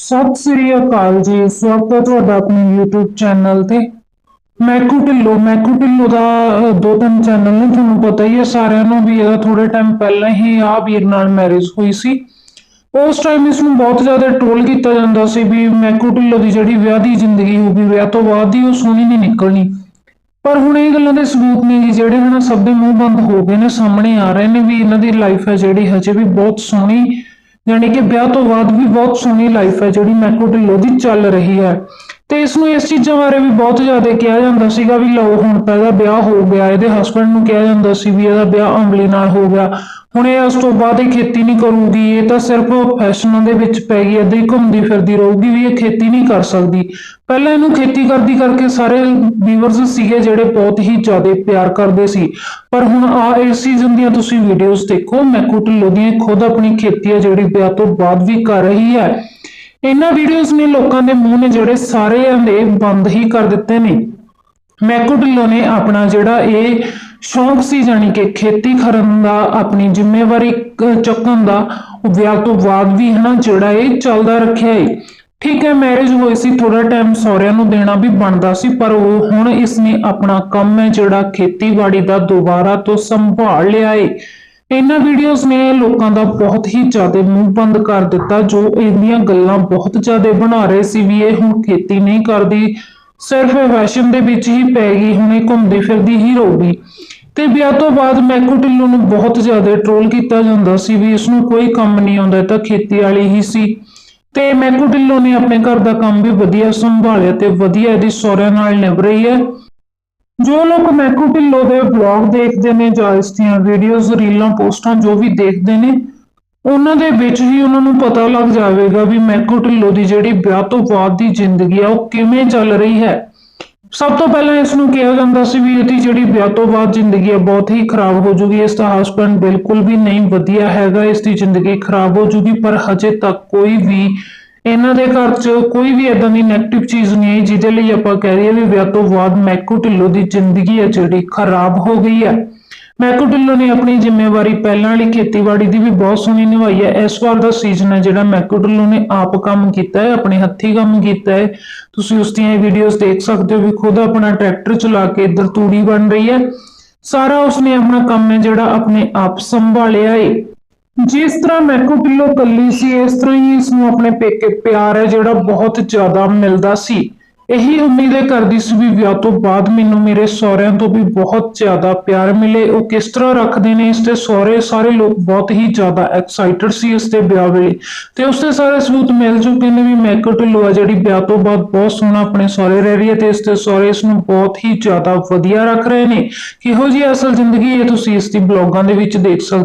ਸਤਿ ਸ੍ਰੀ ਅਕਾਲ ਜੀ, ਸਵਾਗਤ ਹੈ ਤੁਹਾਡਾ ਆਪਣੇ YouTube ਚੈਨਲ ਤੇ। ਮੈਕੂ ਢਿੱਲੋਂ ਮੈਕੂ ਢਿੱਲੋਂ ਦਾ ਦੋ ਤਿੰਨ ਚੈਨਲ ਨੇ, ਤੁਹਾਨੂੰ ਪਤਾ ਹੀ ਹੈ ਸਾਰਿਆਂ ਨੂੰ ਵੀ ਇਹਦਾ ਥੋੜੇ ਟਾਈਮ ਪਹਿਲਾਂ ਹੀ ਆ ਵੀਰ ਨਾਲ ਮੈਰਿਜ ਹੋਈ ਸੀ। ਉਸ ਟਾਈਮ ਇਸ ਨੂੰ ਬਹੁਤ ਜ਼ਿਆਦਾ ਟ੍ਰੋਲ ਕੀਤਾ ਜਾਂਦਾ ਸੀ ਵੀ ਮੈਕੂ ਢਿੱਲੋਂ ਦੀ ਜਿਹੜੀ ਵਿਆਹ ਦੀ ਜ਼ਿੰਦਗੀ ਹੋ ਗਈ ਵਿਆਹ ਤੋਂ ਬਾਅਦ ਹੀ ਉਹ ਸੋਹਣੀ ਨਹੀਂ ਨਿਕਲਣੀ। ਪਰ ਹੁਣ ਇਹ ਗੱਲਾਂ ਦੇ ਸਬੂਤ ਨੇ ਜੀ, ਜਿਹੜੇ ਹਨਾ ਸਭ ਦੇ ਮੂੰਹ ਬੰਦ ਹੋ ਗਏ ਨੇ, ਸਾਹਮਣੇ ਆ ਰਹੇ ਨੇ ਵੀ ਇਹਨਾਂ ਦੀ ਲਾਈਫ ਹੈ ਜਿਹੜੀ ਹਜੇ ਵੀ ਬਹੁਤ ਸੋਹਣੀ ਯਾਨੀ ਕਿ ਵਿਆਹ ਤੋਂ ਬਾਅਦ ਵੀ ਬਹੁਤ ਸੋਹਣੀ ਲਾਈਫ ਹੈ ਜਿਹੜੀ ਮੈਕੋ ਢਿੱਲੋਂ ਦੀ ਚੱਲ ਰਹੀ ਹੈ। ਤੇ ਇਸ ਨੂੰ ਇਸ ਚੀਜ਼ਾਂ ਬਾਰੇ ਵੀ ਬਹੁਤ ਜ਼ਿਆਦਾ ਕਿਹਾ ਜਾਂਦਾ ਸੀਗਾ ਵੀ ਲਓ ਹੁਣ ਤਾਂ ਇਹਦਾ ਵਿਆਹ ਹੋ ਗਿਆ, ਇਹਦੇ ਹਸਬੰਡ ਨੂੰ ਕਿਹਾ ਜਾਂਦਾ ਸੀ ਵੀ ਇਹਦਾ ਵਿਆਹ ਅਮਲੀ ਨਾਲ ਹੋ ਗਿਆ। ਹੁਣ ਇਹ ਉਸ ਤੋਂ ਬਾਅਦ ਇਹ ਖੇਤੀ ਨਹੀਂ ਕਰੂਗੀ, ਇਹ ਤਾਂ ਸਿਰਫ ਫੈਸ਼ਨਾਂ ਦੇ ਵਿੱਚ ਪੈ ਗਈ ਏਦਾਂ ਹੀ ਘੁੰਮਦੀ ਫਿਰਦੀ ਰਹੂਗੀ ਵੀ ਇਹ ਖੇਤੀ ਨਹੀਂ ਕਰ ਸਕਦੀ। ਪਹਿਲਾਂ ਇਹਨੂੰ ਖੇਤੀ ਕਰਦੀ ਕਰਕੇ ਸਾਰੇ ਵੀਵਰਸ ਸੀਗੇ ਜਿਹੜੇ ਬਹੁਤ ਹੀ ਜ਼ਿਆਦਾ ਪਿਆਰ ਕਰਦੇ ਸੀ। ਪਰ ਹੁਣ ਆ ਇਸ ਸੀਜ਼ਨ ਦੀਆਂ ਤੁਸੀਂ ਵੀਡੀਓਜ਼ ਦੇਖੋ ਮੈਕੂ ਢਿੱਲੋਂ ਦੀਆਂ ਖੁਦ ਆਪਣੀ ਖੇਤੀ ਹੈ ਜਿਹੜੀ ਵਿਆਹ ਤੋਂ ਬਾਅਦ ਵੀ ਕਰ ਰਹੀ ਹੈ। ਇਹਨਾਂ ਵੀਡੀਓਜ਼ ਨੇ ਲੋਕਾਂ ਦੇ ਮੂੰਹ ਨੇ ਜਿਹੜੇ ਸਾਰਿਆਂ ਦੇ ਬੰਦ ਹੀ ਕਰ ਦਿੱਤੇ ਨੇ। ਮੈਕੂ ਢਿੱਲੋਂ ਨੇ ਆਪਣਾ ਜਿਹੜਾ ਇਹ ਸ਼ੌਂਕ ਸੀ ਜਾਣੀ ਕਿ ਖੇਤੀ ਕਰਨ ਦਾ, ਆਪਣੀ ਜ਼ਿੰਮੇਵਾਰੀ ਚੁੱਕਣ ਦਾ, ਉਹ ਵਿਆਹ ਤੋਂ ਬਾਅਦ ਵੀ ਹਨਾ ਜਿਹੜਾ ਇਹ ਚੱਲਦਾ ਰੱਖਿਆ ਹੈ ਠੀਕ ਹੈ ਮੈਰਿਜ ਹੋਈ ਸੀ ਥੋੜਾ ਟਾਈਮ ਸਹੁਰਿਆਂ ਨੂੰ ਦੇਣਾ ਵੀ ਬਣਦਾ ਸੀ, ਪਰ ਉਹ ਹੁਣ ਇਸ ਨੇ ਆਪਣਾ ਕੰਮ ਹੈ ਜਿਹੜਾ ਖੇਤੀਬਾੜੀ ਦਾ ਦੁਬਾਰਾ ਤੋਂ ਸੰਭਾਲ ਲਿਆ ਏ। ਇਹਨਾਂ ਵੀਡੀਓਜ਼ ਨੇ ਲੋਕਾਂ ਦਾ ਬਹੁਤ ਹੀ ਜ਼ਿਆਦਾ ਮੂੰਹ ਬੰਦ ਕਰ ਦਿੱਤਾ, ਜੋ ਇਹਦੀਆਂ ਗੱਲਾਂ ਬਹੁਤ ਜ਼ਿਆਦਾ ਬਣਾ ਰਹੇ ਸੀ ਵੀ ਇਹ ਹੁਣ ਖੇਤੀ ਨਹੀਂ ਕਰਦੀ, ਸਿਰਫ ਫੈਸ਼ਨ ਦੇ ਵਿੱਚ ਹੀ ਪੈ ਗਈ, ਹੁਣ ਇਹ ਘੁੰਮਦੀ ਫਿਰਦੀ ਹੀ ਰਹੂਗੀ। ਤੇ ਵਿਆਹ ਤੋਂ ਬਾਅਦ ਮੈਕੂ ਢਿੱਲੋਂ ਨੂੰ ਬਹੁਤ ਜ਼ਿਆਦਾ ਟ੍ਰੋਲ ਕੀਤਾ ਜਾਂਦਾ ਸੀ ਵੀ ਇਸ ਨੂੰ ਕੋਈ ਕੰਮ ਨਹੀਂ ਆਉਂਦਾ ਤਾਂ ਖੇਤੀ ਵਾਲੀ ਹੀ ਸੀ। ਤੇ ਮੈਕੂ ਢਿੱਲੋਂ ਨੇ ਆਪਣੇ ਘਰ ਦਾ ਕੰਮ ਵੀ ਵਧੀਆ ਸੰਭਾਲਿਆ ਤੇ ਵਧੀਆ ਇਹਦੀ ਸਹੁਰਿਆਂ ਨਾਲ ਨਿਭ ਰਹੀ ਹੈ। ਜੋ ਲੋਕ ਮੈਕੂ ਢਿੱਲੋਂ ਦੇ ਵਲੌਗ ਦੇਖਦੇ ਨੇ ਜਾਂ ਇਸ ਦੀਆਂ ਵੀਡੀਓਜ਼ ਰੀਲਾਂ ਪੋਸਟਾਂ ਜੋ ਵੀ ਦੇਖਦੇ ਨੇ, ਉਹਨਾਂ ਦੇ ਵਿੱਚ ਹੀ ਉਹਨਾਂ ਨੂੰ ਪਤਾ ਲੱਗ ਜਾਵੇਗਾ ਵੀ ਮੈਕੂ ਢਿੱਲੋਂ ਦੀ ਜਿਹੜੀ ਵਿਆਹ ਤੋਂ ਬਾਅਦ ਦੀ ਜ਼ਿੰਦਗੀ ਆ, ਉਹ ਕਿਵੇਂ ਚੱਲ ਰਹੀ ਹੈ। ਸਭ ਤੋਂ ਪਹਿਲਾਂ ਇਸ ਨੂੰ ਕਿਹਾ ਜਾਂਦਾ ਸੀ ਵੀ ਇਹਦੀ ਜਿਹੜੀ ਵਿਆਹ ਤੋਂ ਬਾਅਦ ਜ਼ਿੰਦਗੀ ਹੈ ਬਹੁਤ ਹੀ ਖਰਾਬ ਹੋ ਜੂਗੀ। ਇਸ ਦਾ ਹਸਬੰਡ ਬਿਲਕੁਲ ਵੀ ਨਹੀਂ ਵਧੀਆ ਹੈਗਾ, ਇਸ ਦੀ ਜ਼ਿੰਦਗੀ ਖਰਾਬ ਹੋ ਜੂਗੀ, ਪਰ ਹਜੇ ਤੱਕ ਕੋਈ ਵੀ ਇਹਨਾਂ ਦੇ ਘਰ 'ਚ ਕੋਈ ਵੀ ਇਦਾਂ ਦੀ 네ਗੇਟਿਵ ਚੀਜ਼ ਨਹੀਂ ਆਈ, ਜਿਹਦੇ ਲਈ ਆਪਾਂ ਕਹਿ ਰਹੀਏ ਵੀ ਵਿਆਹ ਤੋਂ ਬਾਅਦ ਮੈਕੂ ਢਿੱਲੋਂ ਦੀ ਜ਼ਿੰਦਗੀ ਹੈ ਜਿਹੜੀ ਖਰਾਬ ਹੋ ਗਈ ਹੈ। ਮੈਕੂ ਢਿੱਲੋਂ ਨੇ ਆਪਣੀ ਜ਼ਿੰਮੇਵਾਰੀ ਪਹਿਲਾਂ ਵਾਲੀ ਖੇਤੀਬਾੜੀ ਦੀ ਵੀ ਬਹੁਤ ਸੋਹਣੀ ਨਿਭਾਈ ਹੈ। ਇਸ ਵਾਰ ਦਾ ਸੀਜ਼ਨ ਹੈ ਜਿਹੜਾ ਮੈਕੂ ਢਿੱਲੋਂ ਨੇ ਆਪ ਕੰਮ ਕੀਤਾ ਹੈ, ਆਪਣੇ ਹੱਥੀਂ ਕੰਮ ਕੀਤਾ ਹੈ। ਤੁਸੀਂ ਉਸ ਦੀਆਂ ਵੀਡੀਓਜ਼ ਦੇਖ ਸਕਦੇ ਹੋ ਵੀ ਖੁਦ ਆਪਣਾ ਟਰੈਕਟਰ ਚਲਾ ਕੇ ਇੱਧਰ ਤੂੜੀ ਬਣ ਰਹੀ ਹੈ। ਸਾਰਾ ਉਸਨੇ ਆਪਣਾ ਕੰਮ ਹੈ ਜਿਹੜਾ ਆਪਣੇ ਆਪ ਸੰਭਾਲਿਆ ਹੈ ਜਿਸ ਤਰ੍ਹਾਂ ਮੈਕੋ ਢਿੱਲੋਂ ਕੱਲੀ ਸੀ, ਇਸ ਤਰ੍ਹਾਂ ਹੀ ਇਸ ਨੂੰ ਆਪਣੇ ਪੇਕੇ ਪਿਆਰ ਹੈ, ਜਿਹੜਾ ਬਹੁਤ ਜ਼ਿਆਦਾ ਮਿਲਦਾ ਸੀ। ਇਹੀ ਉਮੀਦ ਹੈ ਕਰਦੀ ਸੀ ਵੀ ਵਿਆਹ ਤੋਂ ਬਾਅਦ ਮੈਨੂੰ ਮੇਰੇ ਸਹੁਰਿਆਂ ਤੋਂ ਵੀ ਬਹੁਤ ਜ਼ਿਆਦਾ ਪਿਆਰ ਮਿਲੇ। ਉਹ ਕਿਸ ਤਰ੍ਹਾਂ ਰੱਖਦੇ ਨੇ, ਇਸ ਤੇ ਸਹੁਰੇ ਸਾਰੇ ਲੋਕ ਬਹੁਤ ਹੀ ਜ਼ਿਆਦਾ ਐਕਸਾਈਟਡ ਸੀ ਇਸ ਦੇ ਵਿਆਹ ਵੇਲੇ। ਤੇ ਉਸ ਦੇ ਸਾਰੇ ਸਬੂਤ ਮਿਲ ਚੁੱਕੇ ਨੇ ਵੀ ਮੈਕੋ ਢਿੱਲੋਂ ਆ, ਜਿਹੜੀ ਵਿਆਹ ਤੋਂ ਬਾਅਦ ਬਹੁਤ ਸੋਹਣਾ ਆਪਣੇ ਸਹੁਰੇ ਰਹਿ ਰਹੀ ਹੈ ਤੇ ਇਸ ਦੇ ਸਹੁਰੇ ਇਸ ਨੂੰ ਬਹੁਤ ਹੀ ਜ਼ਿਆਦਾ ਵਧੀਆ ਰੱਖ ਰਹੇ ਨੇ। ਕਿਹੋ ਜੀ ਅਸਲ ਜ਼ਿੰਦਗੀ ਇਹ ਤੁਸੀਂ ਇਸ ਦੀ ਬਲੌਗਾਂ ਦੇ ਵਿੱਚ ਦੇਖ ਸਕਦੇ ਹੋ।